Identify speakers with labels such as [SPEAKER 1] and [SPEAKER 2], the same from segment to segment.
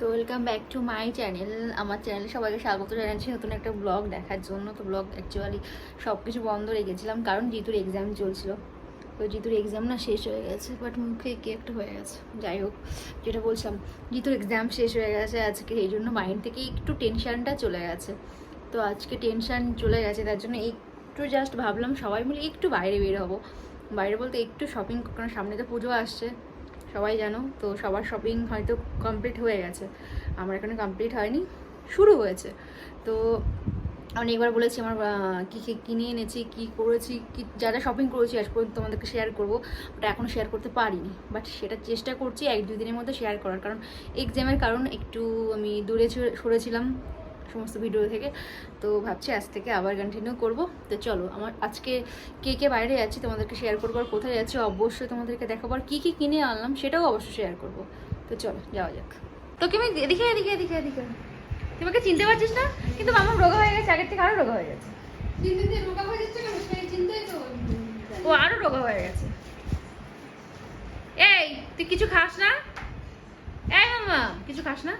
[SPEAKER 1] তো welcome back to my channel আমার চ্যানেলে সবাইকে স্বাগত জানাচ্ছি নতুন একটা ব্লগ দেখার জন্য। তো ব্লগ অ্যাকচুয়ালি সব কিছু বন্ধ রেখেছিলাম, কারণ জিতুর এক্সাম চলছিল। তো জিতুর এক্সাম না শেষ হয়ে গেছে বাট মুখে কি একটা হয়ে গেছে। যাই হোক, যেটা বলছিলাম, জিতুর এক্সাম শেষ হয়ে গেছে আজকে, এই জন্য মাইন্ড থেকে একটু টেনশানটা চলে গেছে। তো আজকে টেনশন চলে গেছে, তার জন্য একটু জাস্ট ভাবলাম সবাই মিলে একটু বাইরে বের হব। বাইরে বলতে একটু শপিং কারণ সামনে তো পুজো আসছে। সবাই জানো, তো সবার শপিং হয়তো কমপ্লিট হয়ে গেছে। আমার এখানে কমপ্লিট হয়নি, শুরু হয়েছে। তো অনেকবার বলেছি আমার কী কী কিনে এনেছি, কী করেছি, কি যারা শপিং করেছি, আজ পর্যন্ত তোমাদেরকে শেয়ার করব ওটা এখনও শেয়ার করতে পারিনি। বাট সেটা চেষ্টা করছি এক, দুই দিনের মধ্যে শেয়ার করার, কারণ এক্সামের কারণ একটু আমি দূরে সরেছিলাম। সমস্ত ভিডিও থেকে। তো ভাবছি আজ থেকে আবার কন্টিনিউ করব। তো চলো আমার আজকে কে কে বাইরে যাচ্ছি তোমাদেরকে শেয়ার করব আর কোথায় যাচ্ছি অবশ্যই তোমাদেরকে দেখাবো। আর কী কী কিনে আনলাম সেটাও অবশ্যই শেয়ার করব। তো চলো যাওয়া যাক। তোকে আমি এদিকে এদিকে এদিকে এদিকে তুই আমাকে চিনতে পারছিস না? কিন্তু আমার রোগা হয়ে গেছে আগের থেকে আরও রোগা হয়ে গেছে। ও আরও রোগা হয়ে গেছে। এই তুই কিছু খাস না? এই মামা কিছু খাস না?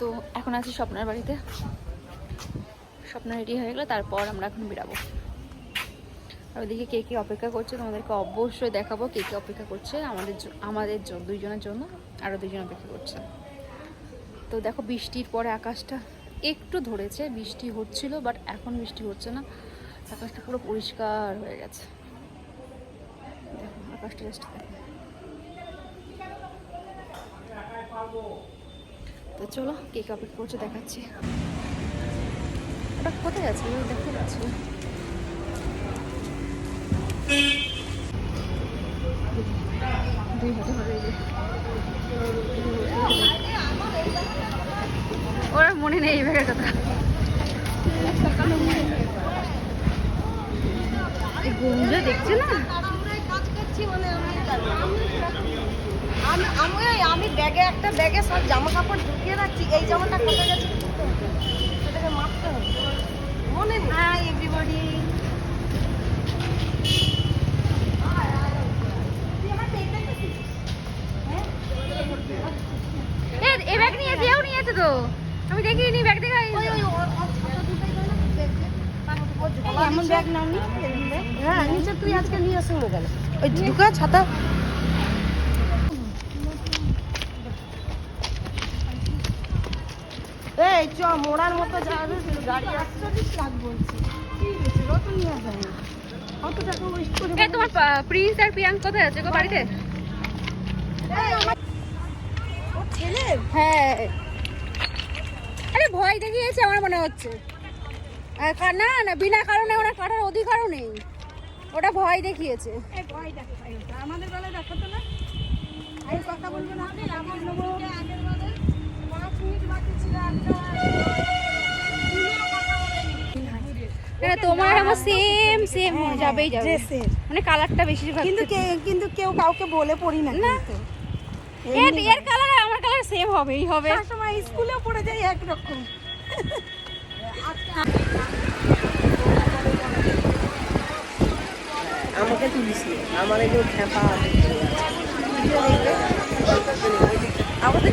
[SPEAKER 1] তো এখন আছি স্বপ্নার বাড়িতে। স্বপ্ন রেডি হয়ে গেলে, তারপর আমরা এখন বেরাবো। আর ওদিকে কে কে অপেক্ষা করছে, তোমাদেরকে অবশ্যই দেখাবো কে কে অপেক্ষা করছে আমাদের আমাদের দুইজনের জন্য আরও দুইজন অপেক্ষা করছে। তো দেখো বৃষ্টির পরে আকাশটা একটু ধরেছে, বৃষ্টি হচ্ছিল বাট এখন বৃষ্টি হচ্ছে না। আকাশটা পুরো পরিষ্কার হয়ে গেছে। দেখো, আকাশটা জাস্ট দেখো। তো চলো কে কে অপেক্ষা করছে দেখাচ্ছি। ওটা কোথায় আছে? আমি দেখতে পাচ্ছি। ওরা মনে নেই এই ব্যাগের কথা। দেখছে না?
[SPEAKER 2] আমি আমি আমি ব্যাগে একটা ব্যাগে সব জামা কাপড় ঢুকিয়ে রাখছি এই জামাটা কোথায় গেছে সেটাকে মাপতে হবে। মনে নেই। এভরিবডি
[SPEAKER 1] এ ব্যাগ নিয়েছে এও নিয়েছে তো। আমি দেখিনি ব্যাগ দেখাই
[SPEAKER 2] গেল এমন ব্যাগ নাও নি হ্যাঁ নিচে তুই আজকে নিয়ে আসুন কেন ওই ঢুকা ছাতা। চ মোড়ার মতো গাড়ি আসছে লাগ বলছি। ঠিক আছে রত নিয়ে যাবে অত টাকা ওয়েস্ট করে
[SPEAKER 1] তোমার প্রিন্স আর প্রিয়াঙ্ক কোথায় আছে গো বাড়িতে?
[SPEAKER 2] ছেলে?
[SPEAKER 1] হ্যাঁ। আরে ভয় দেখিয়েছে আমার মনে হচ্ছে। না না বিনা কারণে ওরা কাটার অধিকারও নেই। ওটা ভয় দেখিয়েছে।
[SPEAKER 2] আমাদের বেলায় দেখাতো না। কথা বলব না।
[SPEAKER 1] তোমার আমার সেম সেম যাবেই যাবে। মানে কালারটা বেশিরভাগ
[SPEAKER 2] কিন্তু কে- কিন্তু কেউ কাউকে বলে পড়ি না
[SPEAKER 1] না। এর এর কালার আমার কালার সেম হবেই হবে।
[SPEAKER 2] পড়ে যাই একরকম। আমাকে তুলিস আমার এগুলো খ্যাপা আমাদের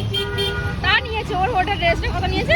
[SPEAKER 1] নিয়েছে ওর হোটেল ড্রেসটা কত নিয়েছে?